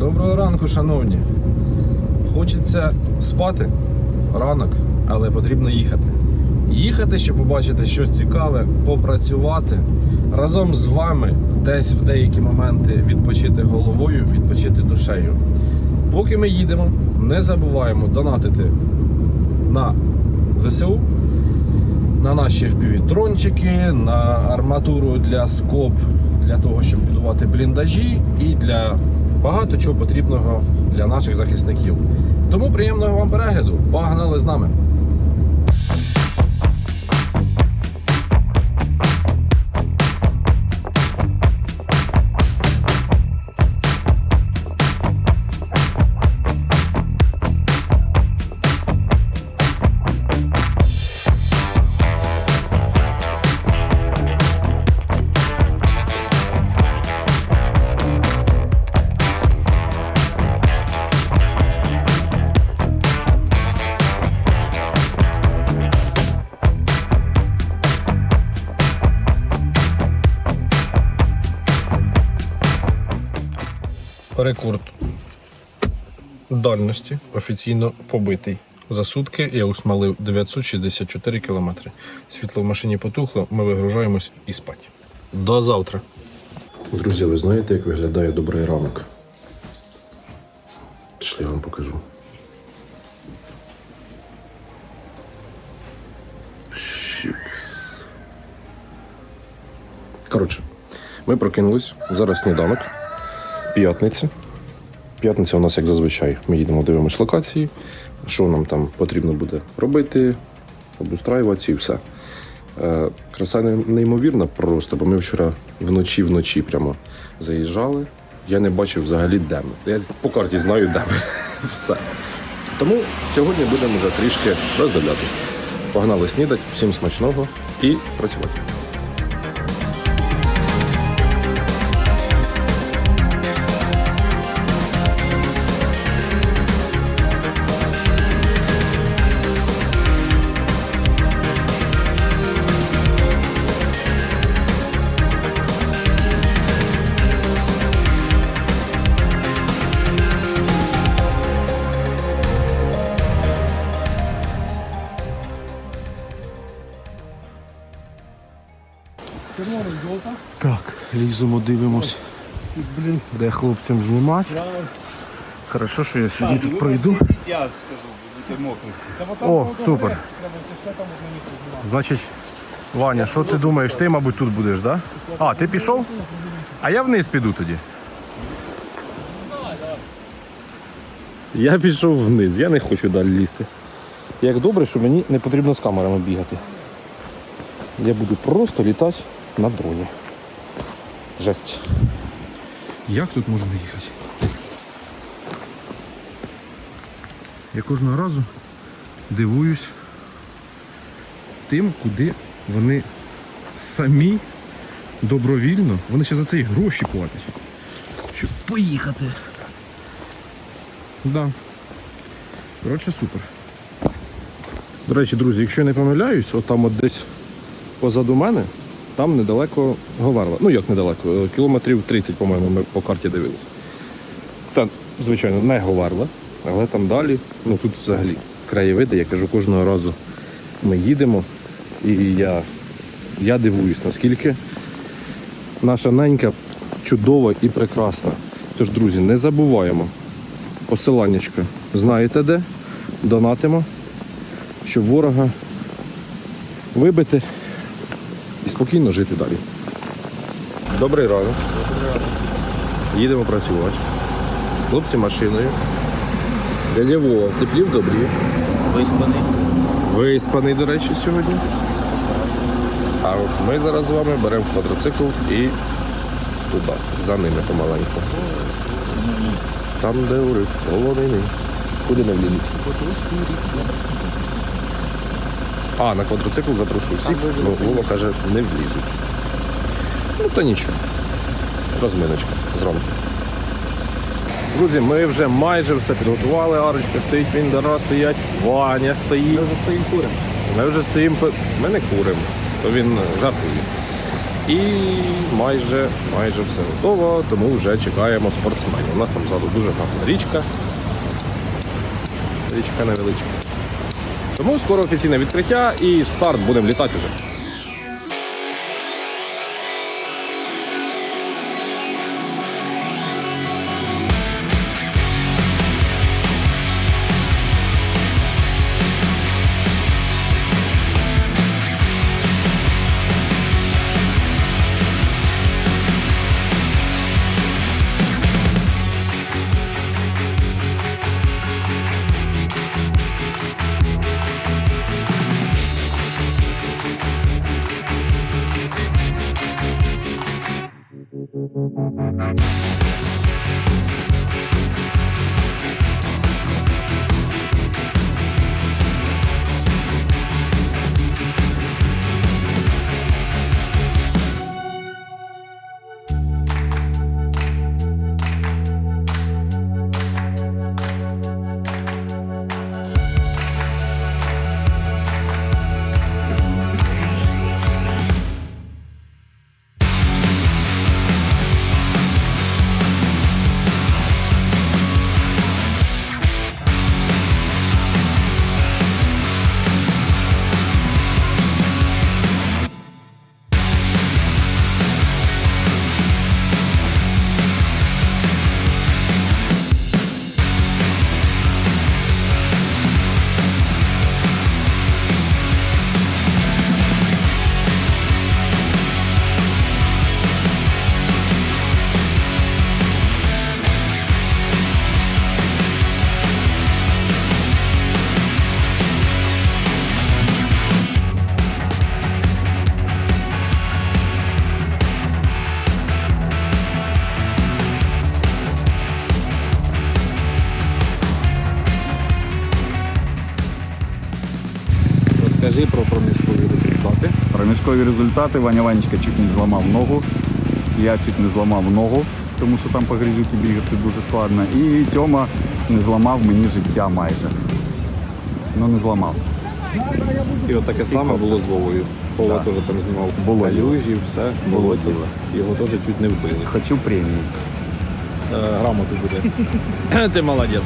Доброго ранку, шановні. Хочеться спати ранок, але потрібно їхати. Їхати, щоб побачити щось цікаве, попрацювати разом з вами, десь в деякі моменти відпочити головою, відпочити душею. Поки ми їдемо, не забуваємо донатити на ЗСУ, на наші FPV-трончики, на арматуру для скоб, для того, щоб будувати бліндажі і для багато чого потрібного для наших захисників. Тому приємного вам перегляду. Погнали з нами! Рекорд дальності офіційно побитий. За сутки я усмалив 964 кілометри. Світло в машині потухло, ми вигружаємось і спать. До завтра. Друзі, ви знаєте, як виглядає добрий ранок? Пішли, я вам покажу. Коротше, ми прокинулись. Зараз сніданок. П'ятниця. П'ятниця у нас, як зазвичай, ми їдемо, дивимося локації, що нам там потрібно буде робити, обустраюватися і все. Е, краса неймовірна просто, бо ми вчора вночі вночі прямо заїжджали. Я не бачив взагалі, де ми. Я по карті знаю, де ми. Все. Тому сьогодні будемо вже трішки роздивлятися. Погнали снідати, всім смачного і працювати. Так, ліземо, дивимось, де хлопцям знімати. Хорошо, що я сьогодні тут пройду. Я скажу, будете мокрі. О, супер. Значить, Ваня, що ти думаєш? Ти, мабуть, тут будеш, так? Да? А, ти пішов? А я вниз піду тоді. Я пішов вниз, я не хочу далі лізти. Як добре, що мені не потрібно з камерами бігати. Я буду просто літати на дроні. Жесть. Як тут можна їхати? Я кожного разу дивуюсь тим, куди вони самі добровільно, вони ще за це і гроші платять. Щоб поїхати. Да. Коротше, супер. До речі, друзі, якщо я не помиляюсь, от там от десь позаду мене, там недалеко Говерла. Ну як недалеко, е, кілометрів 30, по-моєму, ми по карті дивилися. Це, звичайно, не Говерла, але там далі, ну тут взагалі краєвиди, я кажу, кожного разу ми їдемо, і я, я дивуюсь, наскільки наша ненька чудова і прекрасна. Тож, друзі, не забуваємо. Посиланнячко знаєте де, донатимо, щоб ворога вибити і спокійно жити далі. Добрий ранок. Їдемо працювати. Хлопці машиною. Дядя Вова в теплі в добрі. Виспаний. Виспаний, до речі, сьогодні. А от ми зараз з вами беремо квадроцикл і туди, за ними помаленьку. Там, де урик, полонини. Куди не влізуть? А, на квадроцикл запрошую всіх. Ну, Вова каже, не влізуть. Ну, то нічого. Розминочка зранку. Друзі, ми вже майже все підготували. Арочка стоїть, Віндера стоять, Ваня стоїть. Ми вже своїм курим. Ми вже стоїмо. Ми не куримо, то він жартує. І майже, майже все готово, тому вже чекаємо спортсменів. У нас там ззаду дуже гарна річка. Річка невеличка. Тому скоро офіційне відкриття і старт будемо літати вже. Bye. Проміжкові результати Ваня Ванечка чуть не зламав ногу. Я чуть не зламав ногу, тому що там по грязюці бігати дуже складно. І Тьома не зламав мені життя майже. Ну не зламав. І от таке саме було з Вовою. Вова теж там знімав Було калюжі, все. Було діло. Його теж чуть не вбили. Хочу премії. Е, грамоти буде. Ти молодець.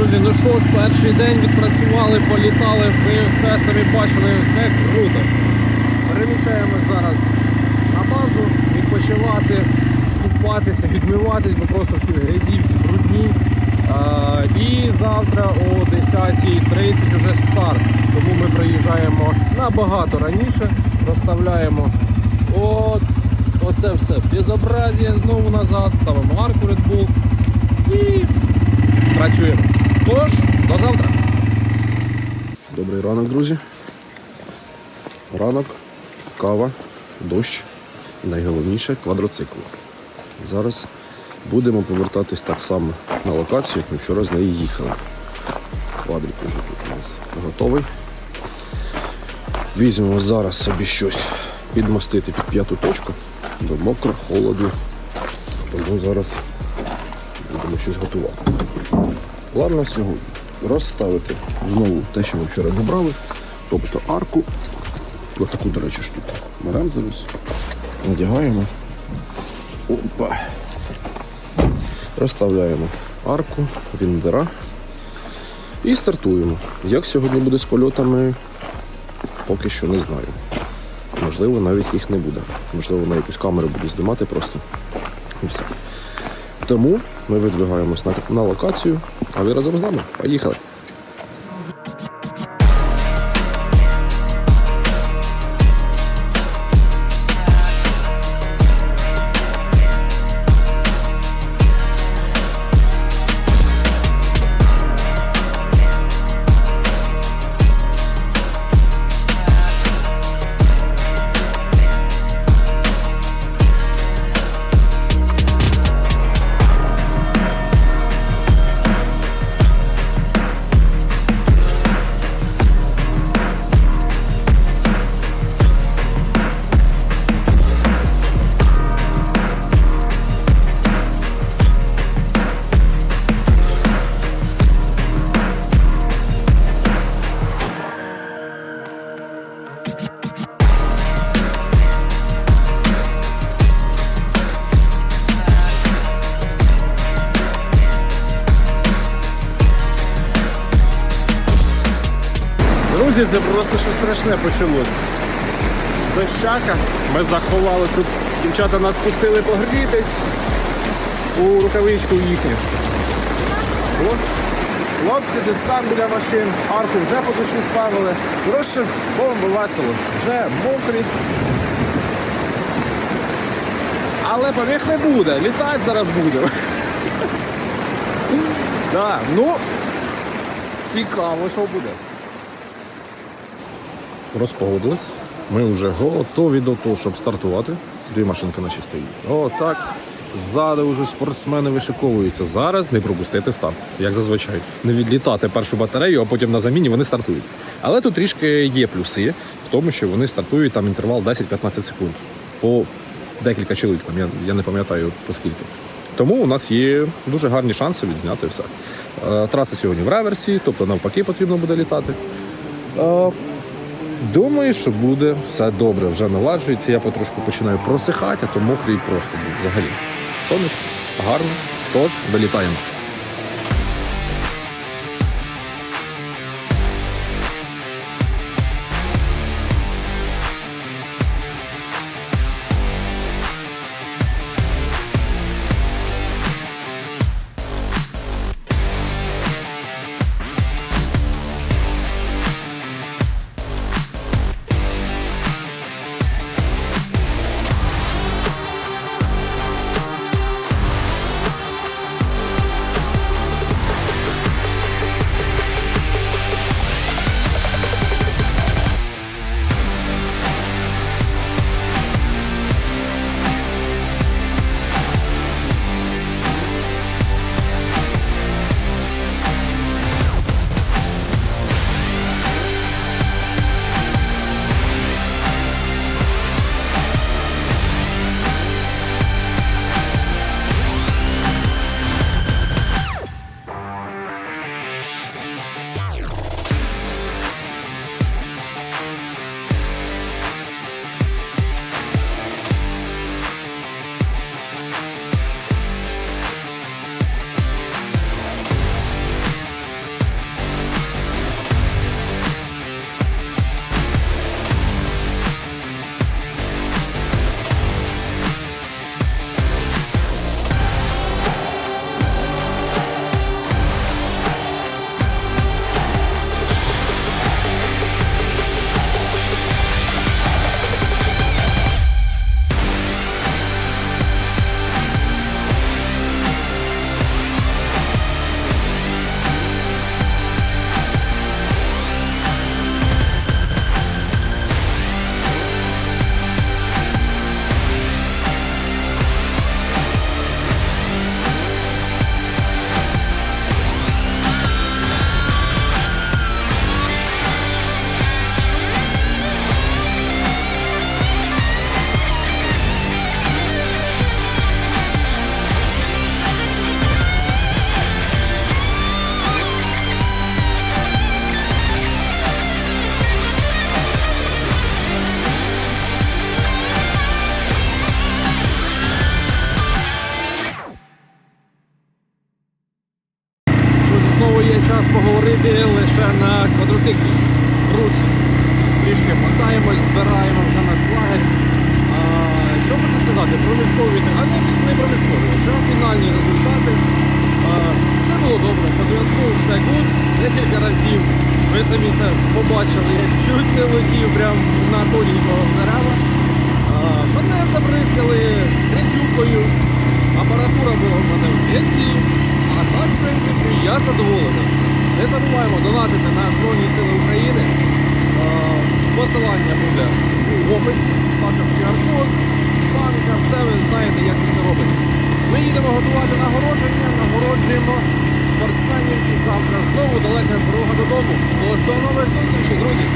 Друзі, ну що ж, перший день відпрацювали, політали, ви все самі бачили, все круто. Переміщаємось зараз на базу, відпочивати, купатися, відмиватись, бо просто всі в грязі, всі брудні. А, і завтра о 10.30 вже старт. Тому ми приїжджаємо набагато раніше, розставляємо от, оце все безобразія знову назад, ставимо арку Red Bull і. Тож, до завтра. Добрий ранок, друзі. Ранок, кава, дощ. і Найголовніше квадроцикл. Зараз будемо повертатись так само на локацію, як вчора з неї їхали. Квадрик уже тут у нас готовий. Візьмемо зараз собі щось підмостити під п'яту точку, бо мокро, холодно. Тому зараз будемо щось готувати. План на сьогодні. розставити знову те, що ми вчора забрали, тобто арку. Ось таку, до речі, штуку. Беремо зараз, надягаємо. Опа. Розставляємо арку, віндера і стартуємо. Як сьогодні буде з польотами, поки що не знаю. Можливо, навіть їх не буде. Можливо, на якусь камеру буду знімати просто. І все. Тому ми видвигаємось на, на локацію, а ви разом з нами. Поїхали! Друзі, це просто що страшне почалось. Дощака. Ми заховали тут. Дівчата нас пустили погрітись у рукавичку їхню. О, хлопці десь там біля машин, арку вже по душі ставили. Коротше, бомби весело. Вже мокрі. Але поміг не буде, літати зараз буде. Да, ну, цікаво, що буде розпогодились. Ми вже готові до того, щоб стартувати. Дві машинки наші стоїть. О, так. Ззаду вже спортсмени вишиковуються. Зараз не пропустити старт, як зазвичай. Не відлітати першу батарею, а потім на заміні вони стартують. Але тут трішки є плюси в тому, що вони стартують там інтервал 10-15 секунд. По декілька чоловік, я, я не пам'ятаю по скільки. Тому у нас є дуже гарні шанси відзняти все. Е, Траса сьогодні в реверсі, тобто навпаки потрібно буде літати. Думаю, що буде все добре. Вже наладжується. Я потрошку починаю просихати, а то мокрий просто був взагалі. Сонечко, гарно. Тож, вилітаємо. час поговорити лише на квадроциклі. Русі. Трішки мотаємось, збираємо вже наш лагерь. А, Що можна сказати? Проміжкові, а не, не проміжкові, вже фінальні результати. А, все було добре, по зв'язку все гуд. Декілька разів ви самі це побачили, я чуть не летів прямо на тоненького дерева. Мене забризкали грязюкою, апаратура була в мене в грязі в принципі, я задоволений. Не забуваємо донатити на Збройні Сили України. Посилання буде в описі, також QR-код, банка, все ви знаєте, як це все робиться. Ми їдемо готувати нагородження, нагороджуємо спортсменів і завтра знову далека дорога додому. Тож до нових зустрічей, друзі!